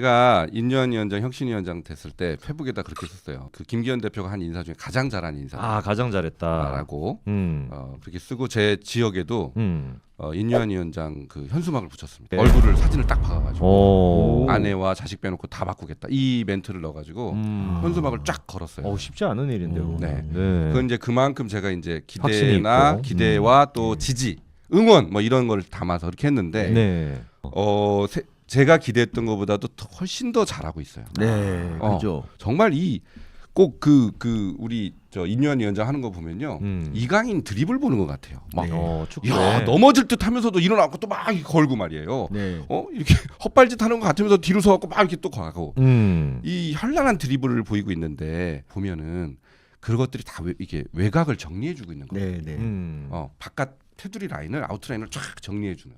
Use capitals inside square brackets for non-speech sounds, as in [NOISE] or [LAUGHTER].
제가 인유한 위원장, 혁신 위원장 됐을 때 페북에다 그렇게 썼어요. 그 김기현 대표가 한 인사 중에 가장 잘한 인사라고 아 가장 잘했다. 음. 음. 어, 그렇게 쓰고 제 지역에도 음. 어, 인유한 위원장 그 현수막을 붙였습니다. 네. 얼굴을 사진을 딱 박아가지고 오. 아내와 자식 빼놓고 다 바꾸겠다 이 멘트를 넣어가지고 음. 현수막을 쫙 걸었어요. 어 쉽지 않은 일인데요. 네. 네. 그건 이제 그만큼 제가 이제 기대나 있고. 기대와 또 지지, 응원 뭐 이런 걸 담아서 그렇게 했는데 네. 어 세- 제가 기대했던 것보다도 더- 훨씬 더 잘하고 있어요. 네, 어. 그죠. 정말 이 꼭그그 우리 저 인유한 위원장 하는 거 보면요 음. 이강인 드립을 보는 것 같아요. 막 네. 어. 야 넘어질 듯 하면서도 일어나고 또 막 걸고 말이에요. 네. 어 이렇게 [LAUGHS] 헛발짓 하는 것 같으면서 뒤로 서갖고 막 이렇게 또 가고 음. 이 현란한 드리블을 보이고 있는데 보면은 그것들이 다 외, 이게 외곽을 정리해주고 있는 거예요. 네, 네. 음. 어 바깥 테두리 라인을 아웃 라인을 쫙 정리해주는.